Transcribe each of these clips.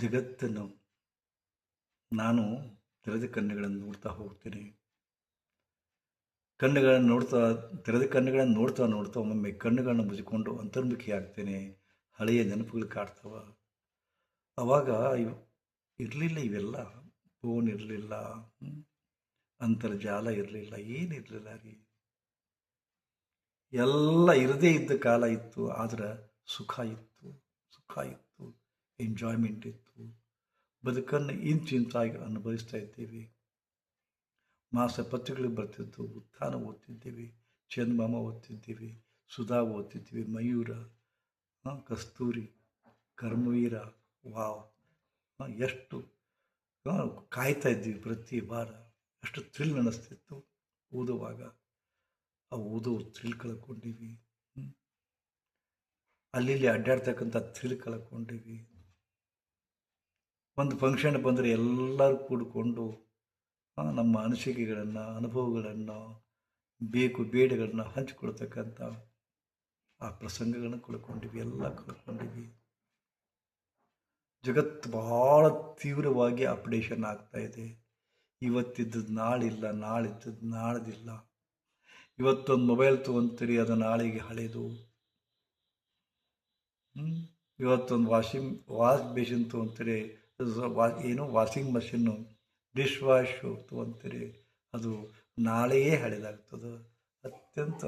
ಜಗತ್ತನ್ನು ನಾನು ತೆರೆದ ಕಣ್ಣುಗಳನ್ನು ನೋಡ್ತಾ ಹೋಗ್ತೀನಿ. ಕಣ್ಣುಗಳನ್ನು ನೋಡ್ತಾ, ತೆರೆದ ಕಣ್ಣುಗಳನ್ನು ನೋಡ್ತಾ ನೋಡ್ತಾ ಒಮ್ಮೊಮ್ಮೆ ಕಣ್ಣುಗಳನ್ನು ಮುಚ್ಚಿಕೊಂಡು ಅಂತರ್ಮುಖಿ ಆಗ್ತೇನೆ ಹಳೆಯ ನೆನಪುಗಳು ಕಾಡ್ತವ. ಅವಾಗ ಇರಲಿಲ್ಲ ಇವೆಲ್ಲ. ಫೋನ್ ಇರಲಿಲ್ಲ ಅಂತರ್ಜಾಲ ಇರಲಿಲ್ಲ ಏನಿರಲಿಲ್ಲ ರೀ. ಎಲ್ಲ ಇರದೇ ಇದ್ದ ಕಾಲ ಇತ್ತು, ಆದ್ರೆ ಸುಖ ಇತ್ತು ಸುಖ ಇತ್ತು. ಎಂಜಾಯ್ಮೆಂಟ್ ಇತ್ತು. ಬದುಕನ್ನು ಇಂಚಿಂತಾಗಿ ಅನುಭವಿಸ್ತಾ ಇದ್ದೀವಿ. ಮಾಸ ಪತ್ರಿಕೆಗಳು ಬರ್ತಿತ್ತು ಉತ್ಥಾನ ಓದ್ತಿದ್ದೀವಿ ಚಂದಮಾಮ ಓದ್ತಿದ್ದೀವಿ, ಸುಧಾ ಓದ್ತಿದ್ದೀವಿ, ಮಯೂರ ಕಸ್ತೂರಿ, ಕರ್ಮವೀರ, ವಾವ್ ಎಷ್ಟು ಕಾಯ್ತಾ ಇದ್ದೀವಿ ಪ್ರತಿ ವಾರ. ಎಷ್ಟು ಥ್ರಿಲ್ ಅನ್ನಿಸ್ತಿತ್ತು ಓದುವಾಗ. ಆ ಓದೋ ಥ್ರಿಲ್ ಕಳ್ಕೊಂಡಿವಿ. ಅಲ್ಲಿ ಅಡ್ಡಾಡ್ತಕ್ಕಂಥ ಥ್ರಿಲ್ ಕಳ್ಕೊಂಡಿವಿ. ಒಂದು ಫಂಕ್ಷನ್ ಬಂದರೆ ಎಲ್ಲರೂ ಕೂಡಿಕೊಂಡು ನಮ್ಮ ಅನಿಸಿಕೆಗಳನ್ನು, ಅನುಭವಗಳನ್ನು, ಬೇಕು, ಬೇಡಗಳನ್ನು ಹಂಚಿಕೊಳ್ತಕ್ಕಂಥ ಆ ಪ್ರಸಂಗಗಳನ್ನು ಕಳ್ಕೊಂಡಿವಿ ಎಲ್ಲ ಕಳ್ಕೊಂಡಿವಿ ಜಗತ್ತು ಭಾಳ ತೀವ್ರವಾಗಿ ಅಪ್ಡೇಷನ್ ಆಗ್ತಾ ಇದೆ. ಇವತ್ತಿದ್ದದ್ದು ನಾಳಿಲ್ಲ ನಾಳಿದ್ದದ್ದು ನಾಳ್ದಿಲ್ಲ. ಇವತ್ತೊಂದು ಮೊಬೈಲ್ ತೊಗೊಂತೀರಿ, ಅದು ನಾಳೆಗೆ ಹಳೆಯದು ಹ್ಮ್? ಇವತ್ತೊಂದು ವಾಷಿಂಗ್ ವಾಶ್ ಬೇಸಿನ್ ತೊಗೊಂತೀರಿ ಏನು ವಾಷಿಂಗ್ ಮಷಿನ್ನು ಡಿಶ್ ವಾಶು ತೊಗೊಂತೀರಿ ಅದು ನಾಳೆಯೇ ಹಳೆದಾಗ್ತದೆ. ಅತ್ಯಂತ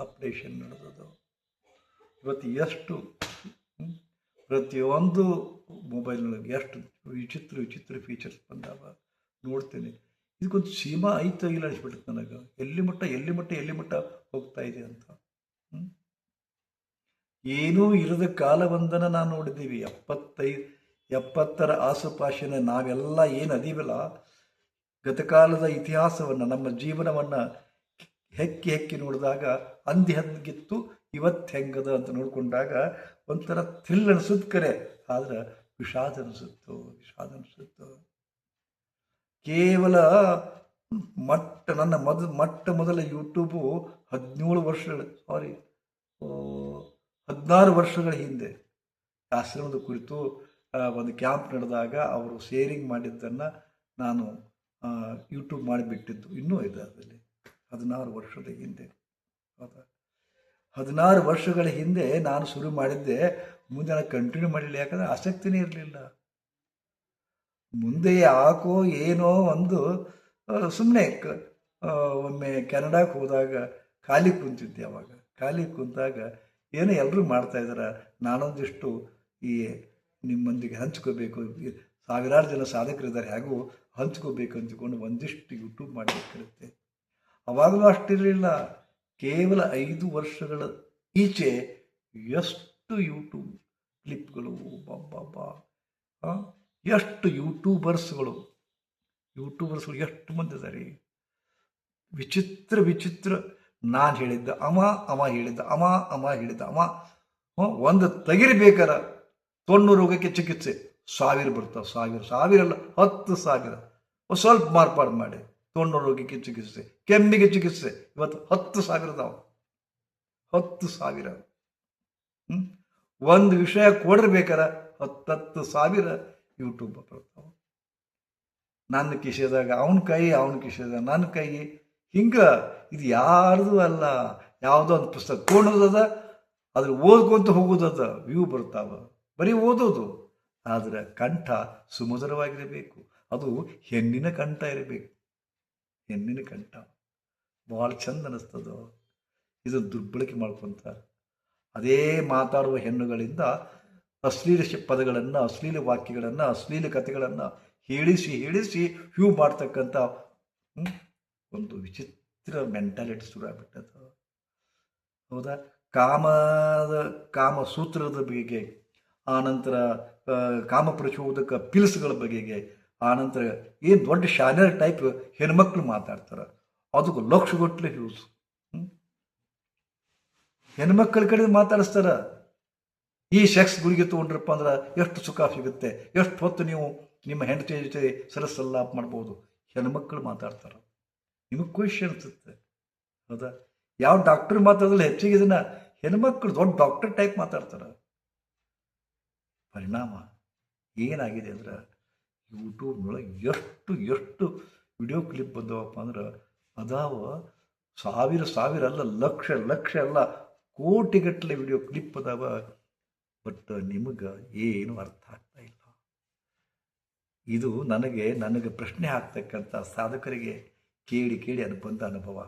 ಆಪ್ರೇಷನ್ ನಡೆದದು ಇವತ್ತು ಎಷ್ಟು? ಪ್ರತಿಯೊಂದು ಮೊಬೈಲ್ನೊಳಗೆ ಎಷ್ಟು ವಿಚಿತ್ರ ವಿಚಿತ್ರ ಫೀಚರ್ಸ್ ಬಂದಾವ ನೋಡ್ತೇನೆ. ಇದಕ್ಕೊಂದು ಸೀಮಾ ಐತೋ ಇಲ್ಲ ಅನಿಸ್ಬಿಡುತ್ತೆ ನನಗೆ. ಎಲ್ಲಿ ಮಟ್ಟ ಎಲ್ಲಿ ಮಟ್ಟ ಎಲ್ಲಿ ಮಟ್ಟ ಹೋಗ್ತಾ ಇದೆ ಅಂತ? ಏನೂ ಇರದ ಬಂದನ ನಾನು ನೋಡಿದ್ದೀವಿ. ಎಪ್ಪತ್ತೈದು ಎಪ್ಪತ್ತರ ಆಸುಪಾಸಿನ ನಾವೆಲ್ಲ ಏನು ಅದೀವಲ್ಲ, ಗತಕಾಲದ ಇತಿಹಾಸವನ್ನು, ನಮ್ಮ ಜೀವನವನ್ನು ಹೆಕ್ಕಿ ಹೆಕ್ಕಿ ನೋಡಿದಾಗ, ಅಂದಿ ಹದ್ಗಿತ್ತು ಇವತ್ತು ಹೆಂಗದ ಅಂತ ನೋಡಿಕೊಂಡಾಗ ಒಂಥರ ಥ್ರಿಲ್ ಅನಿಸುತ್ತೆ ಕರೆ. ಆದ್ರೆ ವಿಷಾದ ಅನಿಸುತ್ತೋ ವಿಷಾದ ಅನಿಸುತ್ತೋ. ಕೇವಲ ಮಟ್ಟ, ನನ್ನ ಮೊದಲು ಮೊಟ್ಟ ಮೊದಲ ಯೂಟ್ಯೂಬು ಹದಿನೇಳು ವರ್ಷಗಳ ಸಾರಿ ಹದಿನಾರು ವರ್ಷಗಳ ಹಿಂದೆ. ಆಶ್ರಮದ ಕುರಿತು ಒಂದು ಕ್ಯಾಂಪ್ ನಡೆದಾಗ ಅವರು ಶೇರಿಂಗ್ ಮಾಡಿದ್ದನ್ನು ನಾನು ಯೂಟ್ಯೂಬ್ ಮಾಡಿಬಿಟ್ಟಿದ್ದು ಇನ್ನೂ ಇದೆ ಅದರಲ್ಲಿ. ಹದಿನಾರು ವರ್ಷದ ಹಿಂದೆ. ಹೌದಾ? ಹದಿನಾರು ವರ್ಷಗಳ ಹಿಂದೆ ನಾನು ಶುರು ಮಾಡಿದ್ದೆ. ಮುಂದೆ ನಾನು ಕಂಟಿನ್ಯೂ ಮಾಡಲಿಲ್ಲ ಯಾಕಂದರೆ ಆಸಕ್ತಿನೇ ಇರಲಿಲ್ಲ. ಮುಂದೆ ಯಾಕೋ ಏನೋ ಒಂದು ಸುಮ್ಮನೆ ಒಮ್ಮೆ ಕೆನಡಾಕ್ಕೆ ಹೋದಾಗ ಖಾಲಿ ಕುಂತಿದ್ದೆ ಅವಾಗ. ಖಾಲಿ ಕುಂತಾಗ ಏನೋ ಎಲ್ಲರೂ ಮಾಡ್ತಾ ಇದ್ದಾರೆ ನಾನೊಂದಿಷ್ಟು ಈ ನಿಮ್ಮೊಂದಿಗೆ ಹಂಚ್ಕೋಬೇಕು. ಸಾವಿರಾರು ಜನ ಸಾಧಕರಿದ್ದಾರೆ. ಹೇಗೂ ಹಂಚ್ಕೋಬೇಕು ಅಂದುಕೊಂಡು ಒಂದಿಷ್ಟು ಯೂಟ್ಯೂಬ್ ಮಾಡಬೇಕಿರುತ್ತೆ ಅವಾಗಲೂ ಅಷ್ಟಿರಲಿಲ್ಲ. ಕೇವಲ ಐದು ವರ್ಷಗಳ ಈಚೆ ಎಷ್ಟು ಯೂಟ್ಯೂಬ್ ಕ್ಲಿಪ್ಗಳು ಬಾಬಾ ಎಷ್ಟು ಯೂಟ್ಯೂಬರ್ಸ್ಗಳು ಯೂಟ್ಯೂಬರ್ಸ್ಗಳು ಎಷ್ಟು ಮಂದಿ ಇದ್ದಾರೆ ವಿಚಿತ್ರ ವಿಚಿತ್ರ. ನಾನು ಹೇಳಿದ್ದ ಅಮ ಅಮ ಹೇಳಿದ್ದ ಅಮ ಅಮ ಹೇಳಿದ್ದ ಅಮ ಒಂದು ತೆಗಿರ್ಬೇಕಾರ ತೊಣ್ಣು ರೋಗಕ್ಕೆ ಚಿಕಿತ್ಸೆ. ಸಾವಿರ ಬರ್ತಾವೆ ಸಾವಿರ ಸಾವಿರ ಅಲ್ಲ, ಹತ್ತು ಸಾವಿರ. ಸ್ವಲ್ಪ ಮಾರ್ಪಾಡು ಮಾಡಿ. ತೊಣ್ಣು ರೋಗಕ್ಕೆ ಚಿಕಿತ್ಸೆ. ಕೆಮ್ಮಿಗೆ ಚಿಕಿತ್ಸೆ. ಇವತ್ತು ಹತ್ತು ಸಾವಿರ ನಾವು ಹತ್ತು ಸಾವಿರ. ಹ್ಮ್? ಒಂದು ವಿಷಯ ಕೊಡಿರ್ಬೇಕಾರ, ಹತ್ತತ್ತು ಸಾವಿರ ಯೂಟ್ಯೂಬ್ ಬರ್ತಾವ ನನ್ನ ಕಿಶೆದಾಗ, ಅವನ ಕೈ, ಅವನ ಕಿಶೆದಾಗ ನನ್ನ ಕೈ. ಹಿಂಗ ಇದು ಯಾರ್ದು ಅಲ್ಲ, ಯಾವುದೋ ಒಂದು ಪುಸ್ತಕ ತೊಗೊಂಡದ ಅದ್ರ ಓದ್ಕೊಂತ ಹೋಗೋದದ ವ್ಯೂ ಬರ್ತಾವ. ಬರೀ ಓದೋದು ಆದರೆ ಕಂಠ ಸುಮಧುರವಾಗಿರಬೇಕು. ಅದು ಹೆಣ್ಣಿನ ಕಂಠ ಇರಬೇಕು. ಹೆಣ್ಣಿನ ಕಂಠ. ಭಾಳ ಚಂದ ಅನ್ನಿಸ್ತದೋ ಇದು ದುರ್ಬಳಕೆ ಮಾಡ್ಕೊತಾರೆ ಅದೇ ಮಾತಾಡುವ ಹೆಣ್ಣುಗಳಿಂದ ಅಶ್ಲೀಲ ಪದಗಳನ್ನು, ಅಶ್ಲೀಲ ವಾಕ್ಯಗಳನ್ನು, ಅಶ್ಲೀಲ ಕಥೆಗಳನ್ನು ಹೇಳಿಸಿ ಹೇಳಿಸಿ ಹ್ಯೂ ಮಾಡ್ತಕ್ಕಂಥ ಒಂದು ವಿಚಿತ್ರ ಮೆಂಟಾಲಿಟಿ ಶುರು ಆಗ್ಬಿಟ್ಟದ. ಹೌದಾ? ಕಾಮದ ಕಾಮ ಸೂತ್ರದ ಬಗೆಗೆ ಆನಂತರ ಕಾಮಪ್ರಚೋದಕ ಕಾಮ ಪ್ರಚೋದಕ ಪಿಲ್ಸ್ಗಳ ಬಗೆಗೆ ಆನಂತರ ಏನು ದೊಡ್ಡ ಶಾನರ್ ಟೈಪ್ ಹೆಣ್ಮಕ್ಳು ಮಾತಾಡ್ತಾರೆ. ಅದಕ್ಕೆ ಲಕ್ಷಗಟ್ಟಲೆ ಹ್ಯೂಸ್ ಹೆಣ್ಮಕ್ಳ ಕಡೆ ಮಾತಾಡಿಸ್ತಾರ. ಈ ಸೆಕ್ಸ್ ಗುರಿಗೆ ತೊಗೊಂಡ್ರಪ್ಪ ಅಂದ್ರೆ ಎಷ್ಟು ಸುಖ ಸಿಗುತ್ತೆ, ಎಷ್ಟು ಹೊತ್ತು ನೀವು ನಿಮ್ಮ ಹೆಂಡತಿ ಜೊತೆ ಸರಸಲ್ಲಾಪ ಮಾಡ್ಬೋದು. ಹೆಣ್ಮಕ್ಳು ಮಾತಾಡ್ತಾರೆ. ನಿಮಗೆ ಖುಷಿ ಅನಿಸುತ್ತೆ. ಹೌದಾ? ಯಾವ ಡಾಕ್ಟರ್ ಮಾತಾಡೋದ್ರಲ್ಲಿ ಹೆಚ್ಚಿಗೆ ಇದನ್ನ ಹೆಣ್ಮಕ್ಳು ದೊಡ್ಡ ಡಾಕ್ಟರ್ ಟೈಪ್ ಮಾತಾಡ್ತಾರೆ. ಪರಿಣಾಮ ಏನಾಗಿದೆ ಅಂದ್ರೆ ಯೂಟ್ಯೂಬ್ನೊಳಗೆ ಎಷ್ಟು ಎಷ್ಟು ವಿಡಿಯೋ ಕ್ಲಿಪ್ ಬಂದವಪ್ಪ ಅಂದ್ರೆ ಅದಾವ ಸಾವಿರ ಸಾವಿರ ಅಲ್ಲ, ಲಕ್ಷ ಲಕ್ಷ ಅಲ್ಲ, ಕೋಟಿಗಟ್ಟಲೆ ವಿಡಿಯೋ ಕ್ಲಿಪ್ ಅದಾವ. ಬಟ್ ನಿಮಗೆ ಏನು ಅರ್ಥ ಆಗ್ತಾ ಇಲ್ಲ. ಇದು ನನಗೆ ನನಗೆ ಪ್ರಶ್ನೆ ಆಗ್ತಕ್ಕಂಥ ಸಾಧಕರಿಗೆ ಕೇಳಿ ಕೇಳಿ ಅದು ಬಂದ ಅನುಭವ.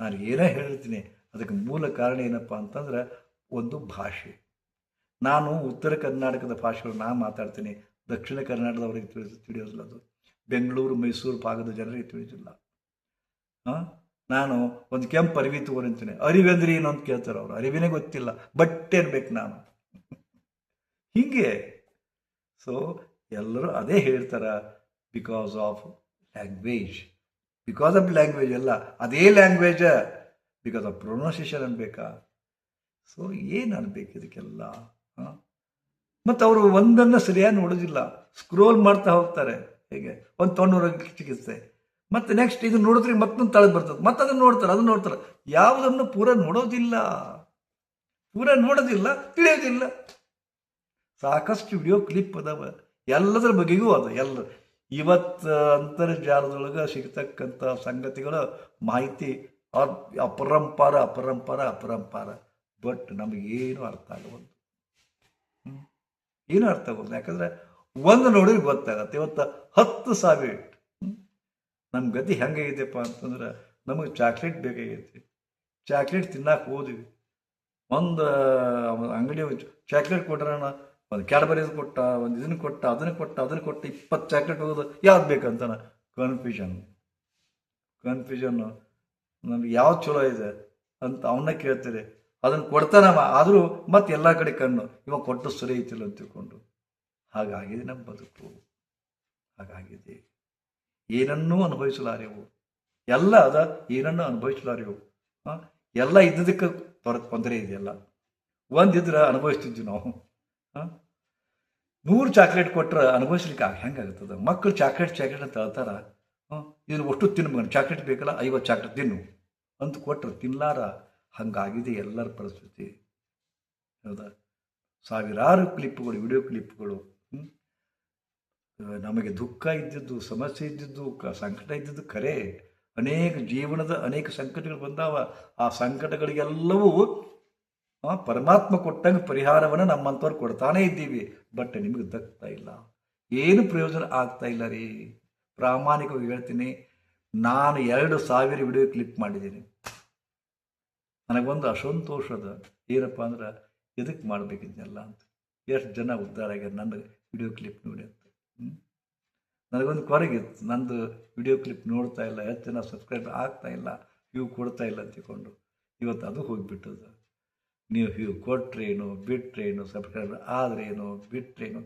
ನಾನು ಏನೇ ಹೇಳ್ತೀನಿ, ಅದಕ್ಕೆ ಮೂಲ ಕಾರಣ ಏನಪ್ಪ ಅಂತಂದ್ರೆ ಒಂದು ಭಾಷೆ. ನಾನು ಉತ್ತರ ಕರ್ನಾಟಕದ ಭಾಷೆಗಳು ನಾನು ಮಾತಾಡ್ತೀನಿ, ದಕ್ಷಿಣ ಕರ್ನಾಟಕದವರಿಗೆ ತಿಳಿಸ ತಿಳಿಯೋದಿಲ್ಲ ಅದು ಬೆಂಗಳೂರು, ಮೈಸೂರು ಭಾಗದ ಜನರಿಗೆ ತಿಳಿದಿಲ್ಲ. ಹಾಂ? ನಾನು ಒಂದು ಕೆಂಪು ಅರಿವಿ ತಗೊಂಡಿರ್ತೀನಿ ಅರಿವೆಂದ್ರೆ ಏನು ಅಂತ ಕೇಳ್ತಾರೆ ಅವರು. ಅರಿವಿನೇ ಗೊತ್ತಿಲ್ಲ. ಬಟ್ಟೆ ಅನ್ಬೇಕು ನಾನು. ಹೀಗೆ. ಸೊ ಎಲ್ಲರೂ ಅದೇ ಹೇಳ್ತಾರೆ because of language because of language ಅಲ್ಲ, ಅದೇ ಲ್ಯಾಂಗ್ವೇಜ ಬಿಕಾಸ್ ಆಫ್ ಪ್ರೊನೌನ್ಸಿಯೇಷನ್ ಅನ್ಬೇಕಾ? ಸೊ ಏನು ಅನ್ಬೇಕು ಇದಕ್ಕೆಲ್ಲ? ಮತ್ತು ಅವರು ಒಂದನ್ನು ಸರಿಯಾಗಿ ನೋಡೋದಿಲ್ಲ. ಸ್ಕ್ರೋಲ್ ಮಾಡ್ತಾ ಹೋಗ್ತಾರೆ. ಹೇಗೆ? ಒಂದು ತೊಣ್ಣೂರ ಚಿಕಿತ್ಸೆ. ಮತ್ತು ನೆಕ್ಸ್ಟ್ ಇದು ನೋಡಿದ್ರೆ ಮತ್ತೊಂದು ತಳಗೆ ಬರ್ತದೆ. ಮತ್ತೆ ಅದನ್ನು ನೋಡ್ತಾರೆ ಅದನ್ನು ನೋಡ್ತಾರೆ. ಯಾವುದನ್ನು ಪೂರ ನೋಡೋದಿಲ್ಲ. ಪೂರ ನೋಡೋದಿಲ್ಲ, ತಿಳಿಯೋದಿಲ್ಲ. ಸಾಕಷ್ಟು ವಿಡಿಯೋ ಕ್ಲಿಪ್ ಅದಾವ. ಎಲ್ಲದರ ಬಗೆಗೂ ಅದ. ಎಲ್ಲ ಇವತ್ತು ಅಂತರ್ಜಾಲದೊಳಗೆ ಸಿಗ್ತಕ್ಕಂಥ ಸಂಗತಿಗಳ ಮಾಹಿತಿ ಅಪರಂಪರ, ಅಪರಂಪಾರ, ಅಪರಂಪರ. ಬಟ್ ನಮಗೇನು ಅರ್ಥ ಹ್ಮ್. ಏನು ಅರ್ಥ ಆಗೋದು ಯಾಕಂದ್ರೆ ಒಂದು ನೋಡಿದ್ರೆ ಗೊತ್ತಾಗತ್ತೆ. ಇವತ್ತು ಹತ್ತು ಸಾವಿರ ನಮ್ಮ ಗತಿ ಹೆಂಗಾಗೈತೆಪ್ಪ ಅಂತಂದ್ರೆ ನಮಗೆ ಚಾಕ್ಲೇಟ್ ಬೇಕಾಗೈತಿ ಚಾಕ್ಲೇಟ್ ತಿನ್ನಕ್ಕೆ ಹೋದ್ವಿ ಒಂದು ಅಂಗಡಿ ಚಾಕ್ಲೇಟ್ ಕೊಟ್ರಣ ಒಂದು ಕ್ಯಾಡ್ಬರೀಸ್ ಕೊಟ್ಟ, ಒಂದು ಇದನ್ನು ಕೊಟ್ಟ, ಅದನ್ನು ಕೊಟ್ಟ ಅದನ್ನು ಕೊಟ್ಟ, ಇಪ್ಪತ್ತು ಚಾಕ್ಲೇಟ್ ಹೋಗೋದು ಯಾವ್ದು ಬೇಕಂತಾನೆ ಕನ್ಫ್ಯೂಷನ್ ಕನ್ಫ್ಯೂಷನ್ನು ನಮ್ಗೆ ಯಾವ್ದು ಚಲೋ ಇದೆ ಅಂತ ಅವನ್ನ ಕೇಳ್ತಾರೆ. ಅದನ್ನು ಕೊಡ್ತಾನವ ಆದರೂ ಮತ್ತೆ ಎಲ್ಲ ಕಡೆ ಕಣ್ಣು. ಇವ ಕೊಟ್ಟು ಸರಿ ಐತಿಲ್ಲ ಅಂತ ತಿಳ್ಕೊಂಡು. ಹಾಗಾಗಿದೆ ನಮ್ಮ ಬದುಕು. ಹಾಗಾಗಿದೆ. ಏನನ್ನೂ ಅನುಭವಿಸಲಾರೆವು. ಎಲ್ಲ ಅದ, ಏನನ್ನೂ ಅನುಭವಿಸಲಾರೆವು? ಎಲ್ಲ ಇದ್ದದಕ್ಕೆ ತೊರ, ತೊಂದರೆ ಇದೆಯಲ್ಲ. ಒಂದಿದ್ರೆ ಅನುಭವಿಸ್ತಿದ್ವಿ ನಾವು? ನೂರು ಚಾಕ್ಲೇಟ್ ಕೊಟ್ರೆ ಅನುಭವಿಸ್ಲಿಕ್ಕೆ ಹೆಂಗಾಗುತ್ತದೆ ಮಕ್ಕಳು ಚಾಕ್ಲೇಟ್ ಚಾಕ್ಲೇಟ್ ಅಂತ ಹೇಳ್ತಾರ. ಇದನ್ನು ಅಷ್ಟು ತಿನ್ಬೇಕು ಚಾಕ್ಲೇಟ್ ಬೇಕಲ್ಲ, ಐವತ್ತು ಚಾಕ್ಲೇಟ್ ತಿನ್ನು. ಅಂತ ಕೊಟ್ಟರು ತಿನ್ಲಾರ. ಹಂಗಾಗಿದೆ ಎಲ್ಲರ ಪರಿಸ್ಥಿತಿ. ಹೌದಾ? ಸಾವಿರಾರು ಕ್ಲಿಪ್ಗಳು, ವಿಡಿಯೋ ಕ್ಲಿಪ್ಗಳು? ನಮಗೆ ದುಃಖ ಇದ್ದಿದ್ದು, ಸಮಸ್ಯೆ ಇದ್ದಿದ್ದು, ಕ- ಸಂಕಟ ಇದ್ದಿದ್ದು ಕರೆ ಅನೇಕ ಜೀವನದ ಅನೇಕ ಸಂಕಟಗಳು ಬಂದಾವ. ಆ ಸಂಕಟಗಳಿಗೆಲ್ಲವೂ ಪರಮಾತ್ಮ ಕೊಟ್ಟಂಗೆ ಪರಿಹಾರವನ್ನು ನಮ್ಮಂಥವ್ರು ಕೊಡ್ತಾನೆ ಇದ್ದೀವಿ. ಬಟ್ ನಿಮಗೆ ದಕ್ತಾ ಇಲ್ಲ. ಏನು ಪ್ರಯೋಜನ ಆಗ್ತಾ ಇಲ್ಲ ರೀ? ಪ್ರಾಮಾಣಿಕವಾಗಿ ಹೇಳ್ತೀನಿ. ನಾನು ಎರಡು ಸಾವಿರ ವಿಡಿಯೋ ಕ್ಲಿಪ್ ಮಾಡಿದ್ದೀನಿ. ನನಗೊಂದು ಅಸಂತೋಷದ ಏನಪ್ಪ ಅಂದ್ರೆ ಎದಕ್ಕೆ ಮಾಡಬೇಕಿದ್ನೆಲ್ಲ ಅಂತ. ಎಷ್ಟು ಜನ ಉದ್ಧಾರ ಆಗ್ಯಾರ ನನ್ನ ವಿಡಿಯೋ ಕ್ಲಿಪ್ ನೋಡಿ ಅಂತ? ನನಗೊಂದು ಕೊರಗಿತ್ತು ನಂದು ವಿಡಿಯೋ ಕ್ಲಿಪ್ ನೋಡ್ತಾ ಇಲ್ಲ, ಎಷ್ಟು ಜನ ಸಬ್ಸ್ಕ್ರೈಬ್ ಆಗ್ತಾ ಇಲ್ಲ ವ್ಯೂ ಕೊಡ್ತಾ ಇಲ್ಲ ಅಂತಿಕೊಂಡು ಇವತ್ತು ಅದು ಹೋಗಿಬಿಟ್ಟದ ನೀವು ವ್ಯೂ ಕೊಟ್ರೇನು ಬಿಟ್ರೇನು ಸಬ್ಸ್ಕ್ರೈಬರ್ ಆದ್ರೇನು ಬಿಟ್ರೇನು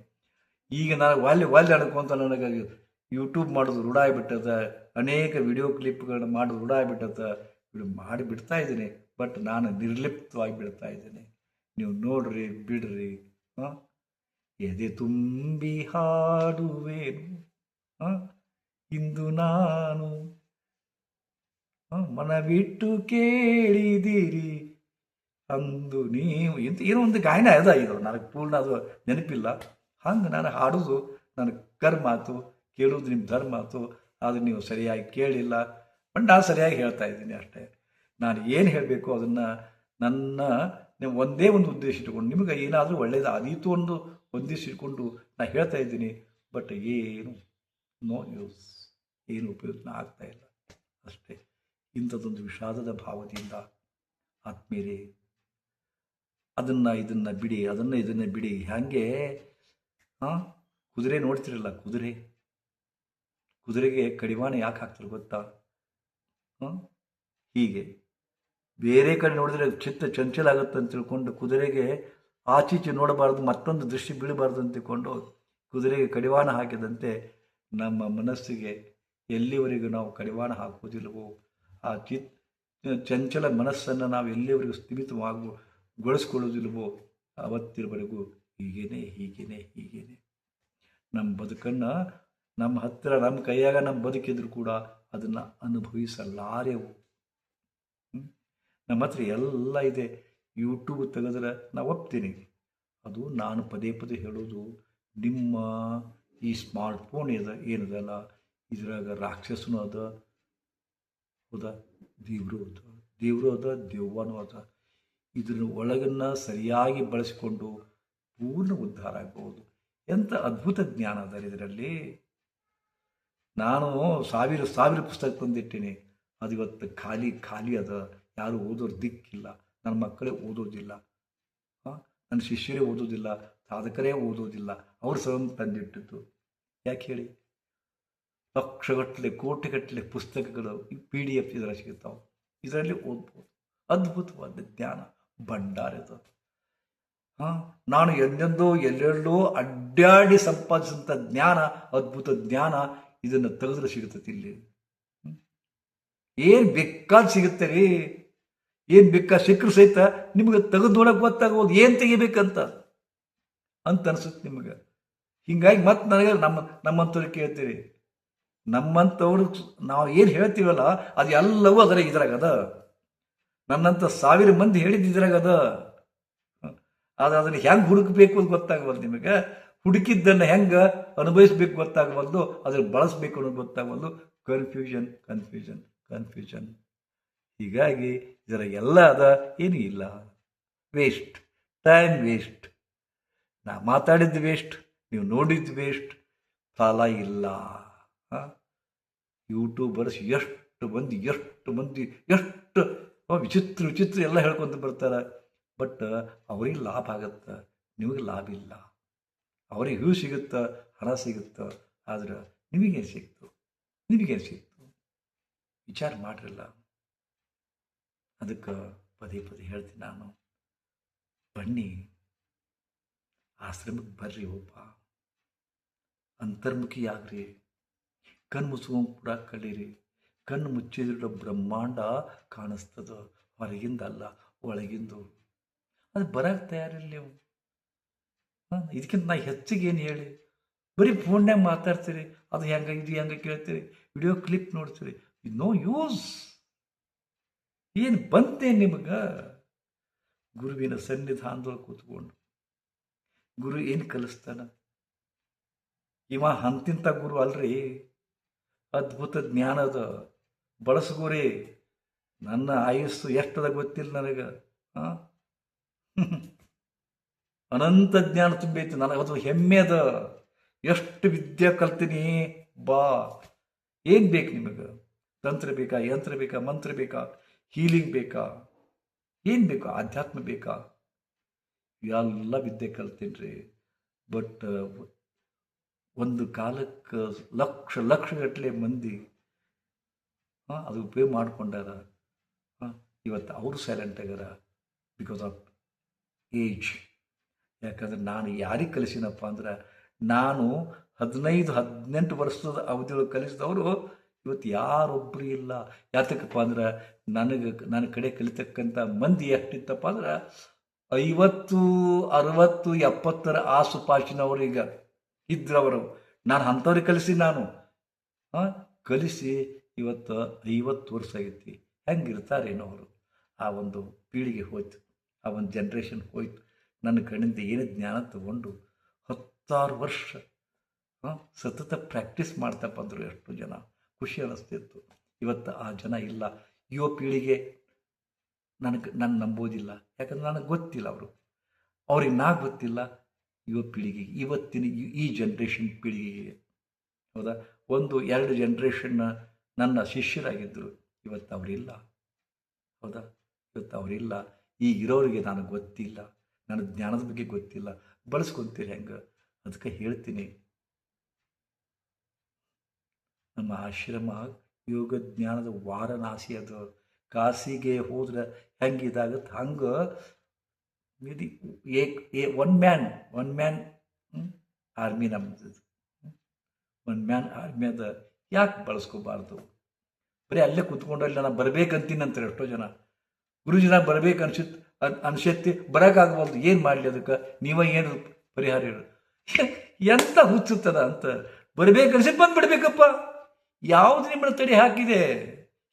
ಈಗ ನಾನು ವಾಲ್ಯ ವಾಲ್ಯ ಅನ್ಕೊಂತ ನನಗೆ ಯೂಟ್ಯೂಬ್ ಮಾಡೋದು ರೂಢ ಅನೇಕ ವಿಡಿಯೋ ಕ್ಲಿಪ್ಗಳನ್ನ ಮಾಡೋದು ರೂಢ ಆಗಿಬಿಟ್ಟದ ಮಾಡಿಬಿಡ್ತಾ ಮಾಡಿ ಬಿಡ್ತಾ ಇದ್ದೀನಿ. ಬಟ್ ನಾನು ನಿರ್ಲಿಪ್ತವಾಗಿ ಬಿಡ್ತಾ ಇದ್ದೀನಿ. ನೀವು ನೋಡ್ರಿ, ಬಿಡ್ರಿ ಎದೆ ತುಂಬಿ ಹಾಡುವೇನು ಹಾಂ? ಇಂದು ನಾನು ಮನವಿಟ್ಟು ಕೇಳಿದಿರಿ, ಅಂದು ನೀವು, ಎಂತ, ಏನೋ ಒಂದು ಗಾಯನ ಅದ ಇದು. ನನಗೆ ಪೂರ್ಣ ಅದು ನೆನಪಿಲ್ಲ. ಹಂಗೆ ನಾನು ಹಾಡೋದು ನನ್ನ ಕರ್ಮ ಆತು ಕೇಳೋದು ನಿಮ್ಮ ಧರ್ಮ ಆತು ಅದು ನೀವು ಸರಿಯಾಗಿ ಕೇಳಿಲ್ಲ. ಬಟ್ ನಾನು ಸರಿಯಾಗಿ ಹೇಳ್ತಾ ಇದ್ದೀನಿ ಅಷ್ಟೇ. ನಾನು ಏನು ಹೇಳಬೇಕು ಅದನ್ನು ನನ್ನ ಒಂದೇ ಒಂದು ಉದ್ದೇಶ ಇಟ್ಕೊಂಡು ನಿಮಗೆ ಏನಾದರೂ ಒಳ್ಳೆಯದು ಆದೀತು ಒಂದು ಉದ್ದೇಶ ಇಟ್ಕೊಂಡು ನಾನು ಹೇಳ್ತಾ ಇದ್ದೀನಿ. ಬಟ್ ಏನು ನೋ ಯೂಸ್, ಏನು ಉಪಯೋಗ ಆಗ್ತಾ ಇಲ್ಲ. ಅಷ್ಟೇ. ಇಂಥದ್ದೊಂದು ವಿಷಾದದ ಭಾವದಿಂದ ಆತ್ಮೀಯರೇ, ಅದನ್ನು ಇದನ್ನು ಬಿಡಿ, ಅದನ್ನು ಇದನ್ನು ಬಿಡಿ. ಹಾಗೆ ಹಾಂ ಕುದುರೆ ನೋಡ್ತಿರಲ್ಲ, ಕುದುರೆ. ಕುದುರೆಗೆ ಕಡಿವಾಣ ಯಾಕೆ ಹಾಕ್ತಾರೆ ಗೊತ್ತಾ? ಹಾಂ ಹೀಗೆ. ಬೇರೆ ಕಡೆ ನೋಡಿದ್ರೆ ಚಿತ್ತ ಚಂಚಲ ಆಗುತ್ತೆ ಅಂತ ತಿಳ್ಕೊಂಡು ಕುದುರೆಗೆ ಆಚೀಚೆ ನೋಡಬಾರ್ದು, ಮತ್ತೊಂದು ದೃಷ್ಟಿ ಬೀಳಬಾರ್ದು ಅಂತ ತಿಳ್ಕೊಂಡು ಕುದುರೆಗೆ ಕಡಿವಾಣ ಹಾಕಿದಂತೆ ನಮ್ಮ ಮನಸ್ಸಿಗೆ ಎಲ್ಲಿವರೆಗೂ ನಾವು ಕಡಿವಾಣ ಹಾಕುವುದಿಲ್ಲವೋ, ಆ ಚಿತ್ ಚಂಚಲ ಮನಸ್ಸನ್ನು ನಾವು ಎಲ್ಲಿವರೆಗೂ ಸ್ಥಿಮಿತವಾಗು ಗೊಳಿಸ್ಕೊಳ್ಳೋದಿಲ್ವೋ ಅವತ್ತಿರವರೆಗೂ ಹೀಗೇನೆ ಹೀಗೇನೆ ಹೀಗೇನೆ ನಮ್ಮ ಬದುಕನ್ನು, ನಮ್ಮ ಹತ್ತಿರ ನಮ್ಮ ಕೈಯಾಗ ನಮ್ಮ ಬದುಕಿದ್ರು ಕೂಡ ಅದನ್ನು ಅನುಭವಿಸಲಾರೆವು? ನಮ್ಮ ಹತ್ರ ಎಲ್ಲ ಇದೆ. ಯೂಟ್ಯೂಬ್ ತೆಗೆದ್ರೆ ನಾವು ಒಪ್ತೀನಿ. ಅದು ನಾನು ಪದೇ ಪದೇ ಹೇಳೋದು, ನಿಮ್ಮ ಈ ಸ್ಮಾರ್ಟ್ ಫೋನ್ ಇದೆ ಏನದಲ್ಲ ಇದ್ರಾಗ ರಾಕ್ಷಸನೂ ಅದ, ಹೌದಾ? ದೇವರು ಅದ. ದೇವರು ಅದ, ದೆವ್ವನೂ ಅದ. ಇದ್ರ ಒಳಗನ್ನ ಸರಿಯಾಗಿ ಬಳಸಿಕೊಂಡು ಪೂರ್ಣ ಉದ್ಧಾರ ಆಗ್ಬೋದು. ಎಂಥ ಅದ್ಭುತ ಜ್ಞಾನ ಅದ ಇದರಲ್ಲಿ. ನಾನು ಸಾವಿರ ಸಾವಿರ ಪುಸ್ತಕ ತಂದಿಟ್ಟೀನಿ. ಅದು ಇವತ್ತು ಖಾಲಿ ಖಾಲಿ ಅದ. ಯಾರು ಓದೋರು ದಿಕ್ಕಿಲ್ಲ. ನನ್ನ ಮಕ್ಕಳೇ ಓದೋದಿಲ್ಲ. ನನ್ನ ಶಿಷ್ಯರೇ ಓದೋದಿಲ್ಲ. ಸಾಧಕರೇ ಓದೋದಿಲ್ಲ. ಅವ್ರ ಸಹ ತಂದಿಟ್ಟಿದ್ದು. ಯಾಕೆ ಹೇಳಿ? ಲಕ್ಷಗಟ್ಟಲೆ ಕೋಟಿಗಟ್ಟಲೆ ಪುಸ್ತಕಗಳು ಪಿ ಡಿ ಎಫ್ ಇದರಲ್ಲಿ ಸಿಗ್ತಾವೆ ಇದರಲ್ಲಿ ಓದ್ಬೋದು. ಅದ್ಭುತವಾದ ಜ್ಞಾನ. ಭಂಡಾರದ ಹಾಂ? ನಾನು ಎಂದೆಂದೋ ಎಲ್ಲೆಲ್ಲೋ ಅಡ್ಡಾಡಿ ಸಂಪಾದಿಸಿದಂಥ ಜ್ಞಾನ, ಅದ್ಭುತ ಜ್ಞಾನ ಇದನ್ನು ತೆಗೆದ್ರೆ ಸಿಗುತ್ತದೆ ಇಲ್ಲಿ. ಏನು ಬೇಕಾದ ಸಿಗುತ್ತೆ ರೀ ಏನು ಬೇಕಾ ಸಿಕ್ಕರು ಸಹಿತ ನಿಮಗೆ ತೆಗೆದು ನೋಡಕ್ಕೆ ಗೊತ್ತಾಗೋದು ಏನು ತೆಗಿಬೇಕಂತ? ಅಂತ ಅನ್ಸುತ್ತೆ ನಿಮಗೆ. ಹಿಂಗಾಗಿ ಮತ್ತೆ ನನಗೆ ನಮ್ಮ, ನಮ್ಮಂಥವ್ರು ಕೇಳ್ತೀರಿ. ನಮ್ಮಂಥವ್ರು ನಾವು ಏನು ಹೇಳ್ತೀವಲ್ಲ, ಅದು ಎಲ್ಲವೂ ಅದರ ಇದ್ರಾಗದ. ನನ್ನಂಥ ಸಾವಿರ ಮಂದಿ ಹೇಳಿದ್ದು ಇದ್ರಾಗದ. ಆದರೆ ಅದನ್ನು ಹೆಂಗೆ ಹುಡುಕಬೇಕು ಅಂತ ಗೊತ್ತಾಗವಲ್ದು ನಿಮಗೆ. ಹುಡುಕಿದ್ದನ್ನು ಹೆಂಗೆ ಅನುಭವಿಸ್ಬೇಕು ಗೊತ್ತಾಗವಲ್ದು ಅದನ್ನು ಬಳಸಬೇಕು ಅನ್ನೋದು ಗೊತ್ತಾಗವಲ್ದು. ಕನ್ಫ್ಯೂಷನ್ ಕನ್ಫ್ಯೂಷನ್ ಕನ್ಫ್ಯೂಷನ್ ಹೀಗಾಗಿ ಇದರ ಎಲ್ಲ ಅದ ಏನೂ ಇಲ್ಲ. ವೇಸ್ಟ್ ಟೈಮ್ ವೇಸ್ಟ್ ನಾ ಮಾತಾಡಿದ್ದು ವೇಸ್ಟ್ ನೀವು ನೋಡಿದ್ದು ವೇಸ್ಟ್ ಸಾಲ ಇಲ್ಲ. ಯೂಟ್ಯೂಬರ್ಸ್ ಎಷ್ಟು ಮಂದಿ ಎಷ್ಟು ಮಂದಿ, ಎಷ್ಟು ವಿಚಿತ್ರ ವಿಚಿತ್ರ ಎಲ್ಲ ಹೇಳ್ಕೊಂತ ಬರ್ತಾರೆ. ಬಟ್ ಅವ್ರಿಗೆ ಲಾಭ ಆಗತ್ತೆ. ನಿಮಗೆ ಲಾಭ ಇಲ್ಲ. ಅವ್ರಿಗೆ ಹೂ ಸಿಗುತ್ತೆ, ಹಣ ಸಿಗುತ್ತೆ. ಆದ್ರೆ ನಿಮಗೇನು ಸಿಕ್ತು ನಿಮಗೇನು ಸಿಕ್ತು ವಿಚಾರ ಮಾಡ್ರಲ್ಲ. ಅದಕ್ಕೆ ಪದೇ ಪದೇ ಹೇಳ್ತೀನಿ ನಾನು. ಬನ್ನಿ ಆಶ್ರಮಕ್ಕೆ ಬರ್ರಿ ಒಬ್ಬ. ಅಂತರ್ಮುಖಿಯಾಗ್ರಿ ಕಣ್ಣು ಮುಚ್ಕೊಂಡು ಕೂಡ ಕಲೀರಿ ಕಣ್ಣು ಮುಚ್ಚಿದ್ರೆ ಬ್ರಹ್ಮಾಂಡ ಕಾಣಿಸ್ತದ. ಹೊರಗಿಂದಲ್ಲ ಒಳಗಿಂದು. ಅದು ಬರಕ್ಕೆ ತಯಾರಿಲ್ಲ ನೀವು. ಇದಕ್ಕಿಂತ ನಾ ಹೆಚ್ಚಿಗೆ ಏನು ಹೇಳಿ? ಬರೀ ಫೋನ್ನಾಗ ಮಾತಾಡ್ತೀರಿ. ಅದು ಹೆಂಗೆ, ಇದು ಹೆಂಗೆ ಕೇಳ್ತೀರಿ? ವಿಡಿಯೋ ಕ್ಲಿಪ್ ನೋಡ್ತೀರಿ. No use. ಏನು ಬಂತೆ ನಿಮಗೆ? ಗುರುವಿನ ಸನ್ನಿಧಾನದೊಳಗೆ ಕೂತ್ಕೊಂಡು. ಗುರು ಏನು ಕಲಿಸ್ತಾನ? ಇವ ಅಂತಿಂತ ಗುರು ಅಲ್ರಿ. ಅದ್ಭುತ ಜ್ಞಾನದ ಬಳಸ್ಕೋರಿ ನನ್ನ ಆಯಸ್ಸು ಎಷ್ಟದ ಗೊತ್ತಿಲ್ಲ ನನಗೆ. ಹಾಂ ಅನಂತ ಜ್ಞಾನ ತುಂಬೈತಿ. ನನಗದು ಹೆಮ್ಮೆ ಅದ. ಎಷ್ಟು ವಿದ್ಯೆ ಕಲ್ತೀನಿ ಬಾ. ಏನು ಬೇಕು ನಿಮಗೆ? ತಂತ್ರ ಬೇಕಾ, ಯಂತ್ರ ಬೇಕಾ, ಮಂತ್ರ ಬೇಕಾ? ಹೀಲಿಂಗ್ ಬೇಕಾ? ಏನು ಬೇಕಾ? ಆಧ್ಯಾತ್ಮ ಬೇಕಾ? ಎಲ್ಲ ವಿದ್ಯೆ ಕಲ್ತೀನಿ ರೀ ಬಟ್ ಒಂದು ಕಾಲಕ್ಕೆ ಲಕ್ಷ, ಲಕ್ಷಗಟ್ಟಲೆ ಮಂದಿ ಅದು ಉಪಯೋಗ ಮಾಡ್ಕೊಂಡಾರ ಇವತ್ತು ಅವರು ಸೈಲೆಂಟ್ ಆಗ್ಯಾರ ಬಿಕಾಸ್ ಆಫ್ ಏಜ್ ಯಾಕಂದ್ರೆ ನಾನು ಯಾರಿಗೆ ಕಲಿಸಿನಪ್ಪ ಅಂದ್ರೆ, ನಾನು ಹದಿನೈದು, ಹದಿನೆಂಟು ವರ್ಷದ ಅವಧಿಯೊಳಗೆ ಕಲಿಸಿದವರು ಇವತ್ತು ಯಾರೊಬ್ಬರು ಇಲ್ಲ. ಯಾತಕ್ಕಪ್ಪ ಅಂದ್ರೆ ನನಗೆ, ನನ್ನ ಕಡೆ ಕಲಿತಕ್ಕಂಥ ಮಂದಿ ಎಷ್ಟಿತ್ತಪ್ಪ ಅಂದ್ರೆ ಐವತ್ತು, ಅರವತ್ತು, ಎಪ್ಪತ್ತರ ಈಗ ಇದ್ರವರು. ನಾನು ಅಂಥವ್ರಿಗೆ ಕಲಿಸಿ ನಾನು. ಹಾಂ, ಕಲಿಸಿ ಇವತ್ತು ಐವತ್ತು ವರ್ಷ ಆಗೈತಿ ಹೆಂಗಿರ್ತಾರೇನೋ ಅವರು. ಆ ಒಂದು ಪೀಳಿಗೆ ಹೋಯ್ತು. ಆ ಒಂದು ಜನ್ರೇಷನ್ ಹೋಯ್ತು. ನನ್ನ ಕಣ್ಣಿಂದ ಏನು ಜ್ಞಾನ ತಗೊಂಡು ಹತ್ತಾರು ವರ್ಷ ಸತತ ಪ್ರಾಕ್ಟೀಸ್ ಮಾಡ್ತಪ್ಪ ಅಂದರು ಎಷ್ಟು ಜನ. ಖುಷಿ ಅನ್ನಿಸ್ತಿತ್ತು ಇವತ್ತು ಆ ಜನ ಇಲ್ಲ. ಯುವ ಪೀಳಿಗೆ ನನಗೆ ನಾನು ನಂಬೋದಿಲ್ಲ. ಯಾಕಂದ್ರೆ ನನಗೆ ಗೊತ್ತಿಲ್ಲ ಅವರು. ಅವ್ರಿಗೆ ನಾ ಗೊತ್ತಿಲ್ಲ, ಯುವ ಪೀಳಿಗೆ. ಇವತ್ತಿನ ಈ- ಜನ್ರೇಷನ್ ಪೀಳಿಗೆಗೆ. ಹೌದಾ? ಒಂದು, ಎರಡು ಜನ್ರೇಷನ್ನ ನನ್ನ ಶಿಷ್ಯರಾಗಿದ್ದರು. ಇವತ್ತು ಅವರಿಲ್ಲ. ಹೌದಾ? ಇವತ್ತು ಅವರಿಲ್ಲ. ಈಗ ಇರೋರಿಗೆ ನನಗೆ ಗೊತ್ತಿಲ್ಲ. ನನ್ನ ಜ್ಞಾನದ ಬಗ್ಗೆ ಗೊತ್ತಿಲ್ಲ. ಬಳಸ್ಕೊಂತೀರಿ ಹೆಂಗೆ. ಅದಕ್ಕೆ ಹೇಳ್ತೀನಿ. ನಮ್ಮ ಆಶ್ರಮ, ಯೋಗ ಜ್ಞಾನದ ವಾರಣಾಸಿ ಅದು. ಕಾಸಿಗೆ ಹೋದ್ರೆ ಹೆಂಗೆ ಇದಾಗುತ್ತೆ ಹಂಗೆ ಇದು ಏಕ್, ಏ, one man one man army ನಮ್ಮದು ಒನ್ ಮ್ಯಾನ್ ಆರ್ಮಿ ಅದ. ಯಾಕೆ ಬಳಸ್ಕೋಬಾರ್ದು? ಬರೀ ಅಲ್ಲೇ ಕುತ್ಕೊಂಡಲ್ಲಿ ನಾನು ಬರ್ಬೇಕಂತೀನಿ ಅಂತಾರೆ ಎಷ್ಟೋ ಜನ. ಗುರುಜಿ ನಾನು ಬರ್ಬೇಕು ಅನ್ಸತ್ತೆ ಅನ್, ಅನ್ಸತ್ತಿ ಬರೋಕ್ಕಾಗಬಾರ್ದು ಏನು ಮಾಡಲಿ ಅದಕ್ಕೆ? ನೀವೇ ಏನು ಪರಿಹಾರ ಹೇಳು? ಎಂಥ ಹುಚ್ಚುತ್ತದ ಅಂತ. ಬರ್ಬೇಕು ಅನ್ಸಿತ್ ಬಂದು ಬಿಡ್ಬೇಕಪ್ಪ ಯಾವ್ದು ನಿಮ್ಮನ್ನ ತಡೆ ಹಾಕಿದೆ?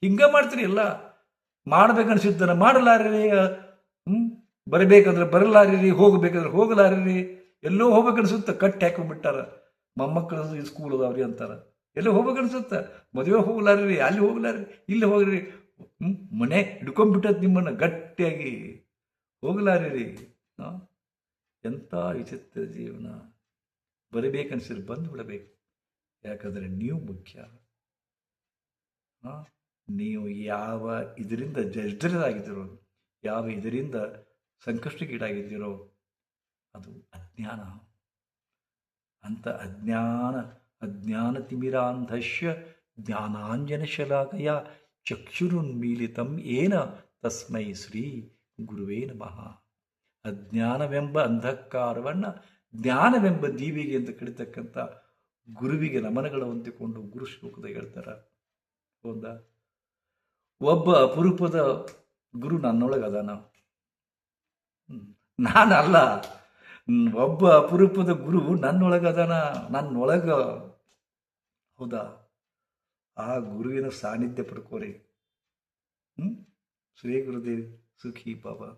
ಹಿಂಗೆ ಮಾಡ್ತೀರಿ ಎಲ್ಲ? ಮಾಡ್ಬೇಕನ್ಸಿದ್ದನ್ನ ಮಾಡಲಾರ್ರಿ. ಹ್ಞೂ ಬರಬೇಕಂದ್ರೆ ಬರಲಾರಿರಿ ಹೋಗ್ಬೇಕಂದ್ರೆ ಹೋಗಲಾರಿರಿ. ಎಲ್ಲೋ ಹೋಗ್ಬೇಕನ್ಸುತ್ತೆ ಕಟ್ಟಿ ಹಾಕೊಂಡ್ಬಿಟ್ಟಾರ. ಮೊಮ್ಮಕ್ಕಳು ಸ್ಕೂಲ್ ಅದಾವ್ರಿ ಅಂತಾರ. ಎಲ್ಲೋ ಹೋಗ್ಬೇಕನ್ಸುತ್ತೆ ಮದುವೆ ಹೋಗ್ಲಾರ್ರಿ ಅಲ್ಲಿ ಹೋಗ್ಲಾರ್ರಿ ಇಲ್ಲಿ ಹೋಗ್ರಿ. ಹ್ಮ್, ಮನೆ ಹಿಡ್ಕೊಂಡ್ಬಿಟ್ಟದ್ ನಿಮ್ಮನ್ನು ಗಟ್ಟಿಯಾಗಿ ಹೋಗ್ಲಾರಿ ರೀ ಹಾಂ ಎಂಥ ವಿಚಿತ್ರ ಜೀವನ. ಬರಬೇಕನ್ಸಿದ್ರೆ ಬಂದು ಬಿಡಬೇಕು ಯಾಕಂದರೆ ನೀವು ಮುಖ್ಯ. ನೀವು ಯಾವ ಇದರಿಂದ ಜರ್ಜರಿದಾಗಿದ್ದೀರೋ ಯಾವ ಇದರಿಂದ ಸಂಕಷ್ಟಕ್ಕೀಡಾಗಿದ್ದೀರೋ, ಅದು ಅಜ್ಞಾನ. ಅಂತ ಅಜ್ಞಾನ ಅಜ್ಞಾನ ತಿಮಿರಾಂಧಶ್ಯ ಶಲಾಕಯ ಚಕ್ಷುರುನ್ಮೀಲಿತಂ ಏನ ತಸ್ಮೈ ಶ್ರೀ ಗುರುವೇ ನಮಃ. ಅಜ್ಞಾನವೆಂಬ ಅಂಧಕಾರವನ್ನು ಜ್ಞಾನವೆಂಬ ದೀವಿಗೆ ಅಂತ ಕಡಿತಕ್ಕಂಥ ಗುರುವಿಗೆ ನಮನಗಳು ಹೊಂದಿಕೊಂಡು ಗುರು ಶ್ಲೋಕದ ಹೇಳ್ತಾರ. ಹೌದಾ ಒಬ್ಬ ಅಪರೂಪದ ಗುರು ನನ್ನೊಳಗೆ ಅದಾನ ಹ್ಮ್, ಒಬ್ಬ ಅಪರೂಪದ ಗುರು ನನ್ನೊಳಗೆ ಅದಾನ ನನ್ನೊಳಗ ಹೌದಾ? ಆ ಗುರುವಿನ ಸಾನ್ನಿಧ್ಯ ಪಡ್ಕೋರಿ. ಹ್ಞೂ ಶ್ರೀ ಗುರುದೇವ್ ಸುಖಿ ಬಾಬಾ.